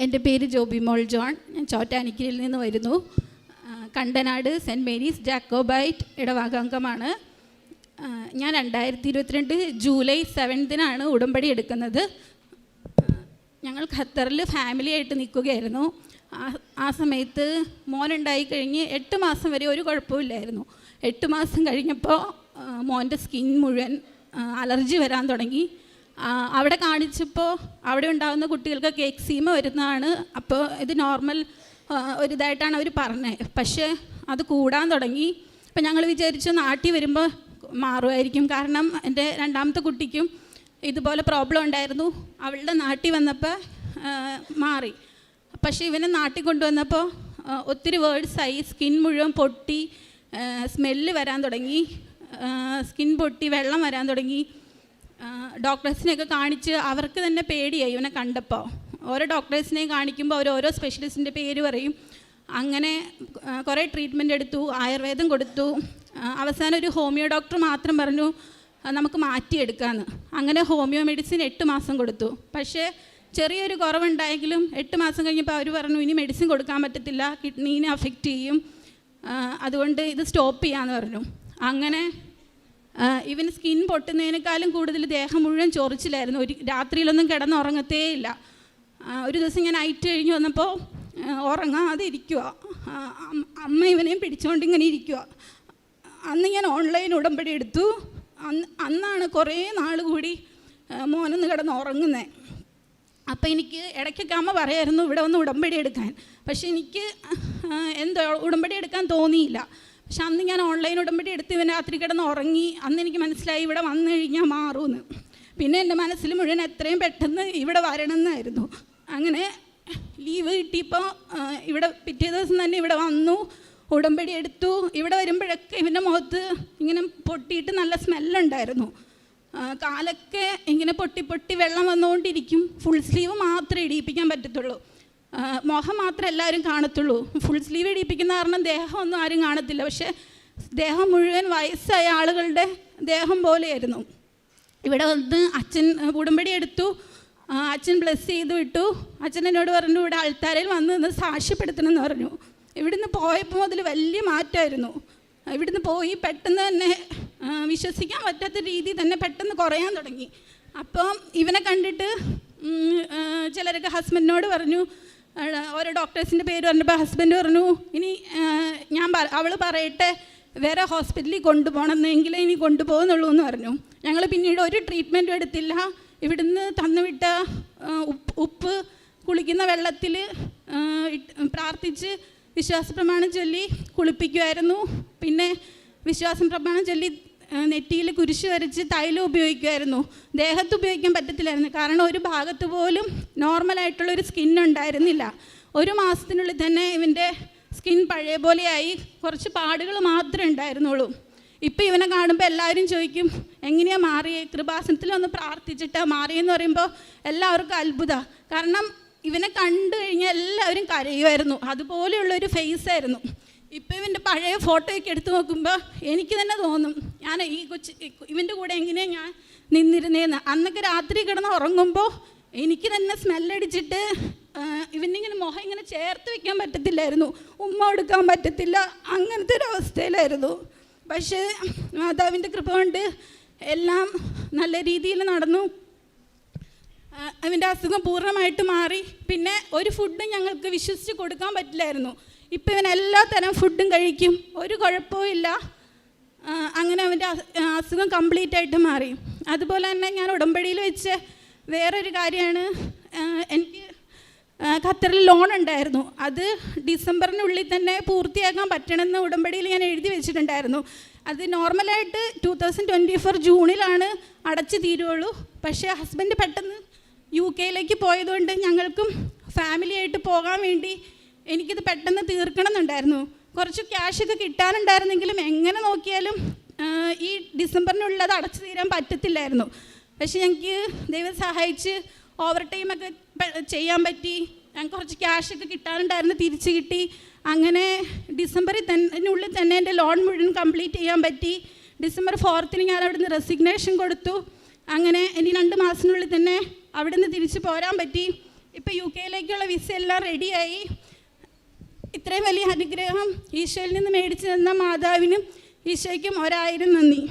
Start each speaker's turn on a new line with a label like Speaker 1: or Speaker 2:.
Speaker 1: എന്റെ പേര് ജോബിമോൾ ജോൺ. ഞാൻ ചോറ്റാനിക്കലിൽ നിന്ന് വരുന്നു. കണ്ടനാട് സെന്റ് മേരീസ് ജാക്കോബൈറ്റ് ഇടവാകാംഗമാണ്. ഞാൻ രണ്ടായിരത്തി ഇരുപത്തിരണ്ട് ജൂലൈ സെവൻത്തിനാണ് ഉടമ്പടി എടുക്കുന്നത്. ഞങ്ങൾ ഖത്തറിൽ ഫാമിലി ആയിട്ട് നിൽക്കുകയായിരുന്നു. ആ സമയത്ത് മോനുണ്ടായി കഴിഞ്ഞ് എട്ട് മാസം വരെ ഒരു കുഴപ്പമില്ലായിരുന്നു. എട്ട് മാസം കഴിഞ്ഞപ്പോൾ മോന്റെ സ്കിൻ മുഴുവൻ അലർജി വരാൻ തുടങ്ങി. അവിടെ കാണിച്ചപ്പോൾ അവിടെ ഉണ്ടാകുന്ന കുട്ടികൾക്കൊക്കെ എക്സീമ വരുന്നതാണ്. അപ്പോൾ ഇത് നോർമൽ ഒരു ഇതായിട്ടാണ് അവർ പറഞ്ഞത് പക്ഷേ അത് കൂടാൻ തുടങ്ങി. അപ്പം ഞങ്ങൾ വിചാരിച്ചു നാട്ടിൽ വരുമ്പോൾ മാറുമായിരിക്കും. കാരണം എന്റെ രണ്ടാമത്തെ കുട്ടിക്കും ഇതുപോലെ പ്രോബ്ലം ഉണ്ടായിരുന്നു. അവളുടെ നാട്ടിൽ വന്നപ്പോൾ മാറി. പക്ഷേ ഇവനെ നാട്ടിൽ കൊണ്ടുവന്നപ്പോൾ ഒത്തിരി വേർഡ്സായി സ്കിൻ മുഴുവൻ പൊട്ടി സ്മെല്ല് വരാൻ തുടങ്ങി. സ്കിൻ പൊട്ടി വെള്ളം വരാൻ തുടങ്ങി. ഡോക്ടേഴ്സിനെയൊക്കെ കാണിച്ച് അവർക്ക് തന്നെ പേടിയായി ഇവനെ കണ്ടപ്പോൾ. ഓരോ ഡോക്ടേഴ്സിനെയും കാണിക്കുമ്പോൾ അവർ ഓരോ സ്പെഷ്യലിസ്റ്റിന്റെ പേര് പറയും. അങ്ങനെ കുറേ ട്രീറ്റ്മെന്റ് എടുത്തു ആയുർവേദം കൊടുത്തു. അവസാനം ഒരു ഹോമിയോ ഡോക്ടർ മാത്രം പറഞ്ഞു നമുക്ക് മാറ്റിയെടുക്കാമെന്ന് അങ്ങനെ ഹോമിയോ മെഡിസിൻ എട്ട് മാസം കൊടുത്തു. പക്ഷേ ചെറിയൊരു കുറവുണ്ടായെങ്കിലും എട്ട് മാസം കഴിഞ്ഞപ്പോൾ അവർ പറഞ്ഞു ഇനി മെഡിസിൻ കൊടുക്കാൻ പറ്റത്തില്ല കിഡ്നീനെ അഫക്റ്റ് ചെയ്യും. അതുകൊണ്ട് ഇത് സ്റ്റോപ്പ് ചെയ്യാമെന്ന് പറഞ്ഞു. അങ്ങനെ ഇവന് സ്കിൻ പൊട്ടുന്നതിനേക്കാളും കൂടുതൽ ദേഹം മുഴുവൻ ചൊറിച്ചിലായിരുന്നു. ഒരു രാത്രിയിലൊന്നും കിടന്നുറങ്ങത്തേ ഇല്ല. ഒരു ദിവസം ഞാൻ ഐറ്റ് കഴിഞ്ഞ് വന്നപ്പോൾ ഉറങ്ങാതെ ഇരിക്കുക അമ്മ ഇവനെയും പിടിച്ചുകൊണ്ട് ഇങ്ങനെ ഇരിക്കുക അന്ന് ഞാൻ ഓൺലൈൻ ഉടമ്പടി എടുത്തു. അന്ന് അന്നാണ് കുറേ നാൾ കൂടി മോനൊന്ന് കിടന്ന് ഉറങ്ങുന്നത് അപ്പോൾ എനിക്ക് ഇടയ്ക്കൊക്കെ അമ്മ പറയായിരുന്നു ഇവിടെ ഒന്ന് ഉടമ്പടി എടുക്കാൻ. പക്ഷേ എനിക്ക് എന്തോ ഉടമ്പടി എടുക്കാൻ തോന്നിയില്ല. പക്ഷെ അന്ന് ഞാൻ ഓൺലൈൻ ഉടമ്പടി എടുത്ത് ഇവൻ രാത്രി കിടന്ന് ഉറങ്ങി. അന്ന് എനിക്ക് മനസ്സിലായി ഇവിടെ വന്നു കഴിഞ്ഞാൽ മാറുമെന്ന് പിന്നെ എന്റെ മനസ്സിൽ മുഴുവൻ എത്രയും പെട്ടെന്ന് ഇവിടെ വരണമെന്നായിരുന്നു. അങ്ങനെ ലീവ് കിട്ടിയപ്പോൾ ഇവിടെ പിറ്റേ ദിവസം തന്നെ ഇവിടെ വന്നു. ഉടമ്പടി എടുത്തു. ഇവിടെ വരുമ്പോഴൊക്കെ ഇവന്റെ മുഖത്ത് ഇങ്ങനെ പൊട്ടിയിട്ട് നല്ല സ്മെല്ലുണ്ടായിരുന്നു കാലൊക്കെ ഇങ്ങനെ പൊട്ടി പൊട്ടി വെള്ളം വന്നുകൊണ്ടിരിക്കും. ഫുൾ സ്ലീവ് മാത്രമേ ഇടിയിപ്പിക്കാൻ പറ്റത്തുള്ളൂ. മുഖം മാത്രമേ എല്ലാവരും കാണത്തുള്ളൂ. ഫുൾ സ്ലീവ് ഇടിപ്പിക്കുന്ന കാരണം ദേഹമൊന്നും ആരും കാണത്തില്ല. പക്ഷേ ദേഹം മുഴുവൻ വയസ്സായ ആളുകളുടെ ദേഹം പോലെയായിരുന്നു. ഇവിടെ വന്ന് അച്ഛൻ ഉടമ്പടി എടുത്തു. അച്ഛൻ ബ്ലെസ് ചെയ്ത് വിട്ടു. അച്ഛൻ എന്നോട് പറഞ്ഞു ഇവിടെ ആൾത്താരയിൽ വന്ന് നിന്ന് സാക്ഷ്യപ്പെടുത്തണം എന്ന് പറഞ്ഞു. ഇവിടുന്ന് പോയപ്പോൾ അതിൽ വലിയ മാറ്റമായിരുന്നു. ഇവിടുന്ന് പോയി പെട്ടെന്ന് തന്നെ വിശ്വസിക്കാൻ പറ്റാത്ത രീതി തന്നെ പെട്ടെന്ന് കുറയാൻ തുടങ്ങി. അപ്പം ഇവനെ കണ്ടിട്ട് ചിലരൊക്കെ ഹസ്ബൻഡിനോട് പറഞ്ഞു ഓരോ ഡോക്ടേഴ്സിന്റെ പേര് പറഞ്ഞപ്പോൾ ഹസ്ബൻഡ് പറഞ്ഞു ഇനി ഞാൻ അവൾ പറയട്ടെ വേറെ ഹോസ്പിറ്റലിൽ കൊണ്ടുപോകണമെന്നെങ്കിലേ ഇനി കൊണ്ടുപോകുന്നുള്ളൂ എന്ന് പറഞ്ഞു. ഞങ്ങൾ പിന്നീട് ഒരു ട്രീറ്റ്മെന്റും എടുത്തില്ല. ഇവിടുന്ന് തന്നുവിട്ട ഉപ്പ് ഉപ്പ് കുളിക്കുന്ന വെള്ളത്തിൽ പ്രാർത്ഥിച്ച് വിശ്വാസ പ്രമാണം ചൊല്ലി കുളിപ്പിക്കുമായിരുന്നു പിന്നെ വിശ്വാസം പ്രമാണം ചൊല്ലി നെറ്റിയിൽ കുരിശ് വരച്ച് തൈലം ഉപയോഗിക്കുമായിരുന്നു. ദേഹത്ത് ഉപയോഗിക്കാൻ പറ്റത്തില്ലായിരുന്നു. കാരണം ഒരു ഭാഗത്ത് പോലും നോർമലായിട്ടുള്ളൊരു സ്കിൻ ഉണ്ടായിരുന്നില്ല. ഒരു മാസത്തിനുള്ളിൽ തന്നെ ഇവന്റെ സ്കിൻ പഴയ പോലെയായി കുറച്ച് പാടുകൾ മാത്രമേ ഉണ്ടായിരുന്നുള്ളൂ. ഇപ്പം ഇവനെ കാണുമ്പോൾ എല്ലാവരും ചോദിക്കും എങ്ങനെയാണ് മാറിയേ? കൃപാസനത്തിൽ ഒന്ന് പ്രാർത്ഥിച്ചിട്ടാ മാറിയെന്ന് പറയുമ്പോൾ എല്ലാവർക്കും അത്ഭുത. കാരണം ഇവനെ കണ്ടു കഴിഞ്ഞാൽ എല്ലാവരും കരയുമായിരുന്നു. അതുപോലെയുള്ളൊരു ഫേസ് ആയിരുന്നു. ഇപ്പം ഇവന്റെ പഴയ ഫോട്ടോയൊക്കെ എടുത്തു നോക്കുമ്പോൾ എനിക്ക് തന്നെ തോന്നും ഞാൻ ഈ കൊച്ചു ഇവന്റെ കൂടെ എങ്ങനെയാണ് ഞാൻ നിന്നിരുന്നേന്ന്. അന്നൊക്കെ രാത്രി കിടന്ന് ഉറങ്ങുമ്പോൾ എനിക്ക് തന്നെ സ്മെല്ലടിച്ചിട്ട് ഇവനിങ്ങനെ മുഖം ഇങ്ങനെ ചേർത്ത് വെക്കാൻ പറ്റത്തില്ലായിരുന്നു. ഉമ്മ എടുക്കാൻ പറ്റത്തില്ല. അങ്ങനത്തെ ഒരു അവസ്ഥയിലായിരുന്നു. പക്ഷേ മാതാവിന്റെ കൃപ കൊണ്ട് എല്ലാം നല്ല രീതിയിൽ നടന്നു. അവന്റെ അസുഖം പൂർണമായിട്ട് മാറി. പിന്നെ ഒരു ഫുഡ് ഞങ്ങൾക്ക് വിശ്വസിച്ച് കൊടുക്കാൻ പറ്റില്ലായിരുന്നു. ഇപ്പം ഇവൻ എല്ലാ തരം ഫുഡും കഴിക്കും. ഒരു കുഴപ്പവും ഇല്ല. അങ്ങനെ അവന്റെ അസു- അസുഖം കംപ്ലീറ്റ് ആയിട്ട് മാറി. അതുപോലെ തന്നെ ഞാൻ ഉടമ്പടിയിൽ വെച്ച് വേറൊരു കാര്യമാണ്. എനിക്ക് ഖത്തറിൽ ലോൺ ഉണ്ടായിരുന്നു. അത് ഡിസംബറിനുള്ളിൽ തന്നെ പൂർത്തിയാക്കാൻ പറ്റണമെന്ന് ഉടമ്പടിയിൽ ഞാൻ എഴുതി വെച്ചിട്ടുണ്ടായിരുന്നു. അത് നോർമലായിട്ട് ടു തൗസൻഡ് ട്വന്റി ഫോർ ജൂണിലാണ് അടച്ചു തീരുള്ളൂ പക്ഷേ ഹസ്ബൻഡ് പെട്ടെന്ന് യു കെയിലേക്ക് പോയതുകൊണ്ട് ഞങ്ങൾക്കും ഫാമിലിയായിട്ട് പോകാൻ വേണ്ടി എനിക്കിത് പെട്ടെന്ന് തീർക്കണം എന്നുണ്ടായിരുന്നു കുറച്ച് ക്യാഷൊക്കെ കിട്ടാനുണ്ടായിരുന്നെങ്കിലും എങ്ങനെ നോക്കിയാലും ഈ ഡിസംബറിനുള്ളിൽ അത് അടച്ചു തീരാൻ പറ്റത്തില്ലായിരുന്നു. പക്ഷേ ഞങ്ങൾക്ക് ദൈവം സഹായിച്ച് ഓവർ ടൈമൊക്കെ ചെയ്യാൻ പറ്റി. ഞാൻ കുറച്ച് ക്യാഷൊക്കെ കിട്ടാനുണ്ടായിരുന്നു തിരിച്ച് കിട്ടി. അങ്ങനെ ഡിസംബറിൽ തന്നെ ഉള്ളിൽ തന്നെ എന്റെ ലോൺ മുഴുവൻ കംപ്ലീറ്റ് ചെയ്യാൻ പറ്റി. ഡിസംബർ ഫോർത്തിന് ഞാൻ അവിടുന്ന് റെസിഗ്നേഷൻ കൊടുത്തു. അങ്ങനെ ഇനി രണ്ട് മാസത്തിനുള്ളിൽ തന്നെ അവിടുന്ന് തിരിച്ച് പോരാൻ പറ്റി. ഇപ്പോൾ യു കെയിലേക്കുള്ള വിസ എല്ലാം റെഡിയായി ഇത്രയും വലിയ അനുഗ്രഹം ഈശോയിൽ നിന്ന് മേടിച്ചു തന്ന മാതാവിനും ഈശോയ്ക്കും ഒരായിരം നന്ദി.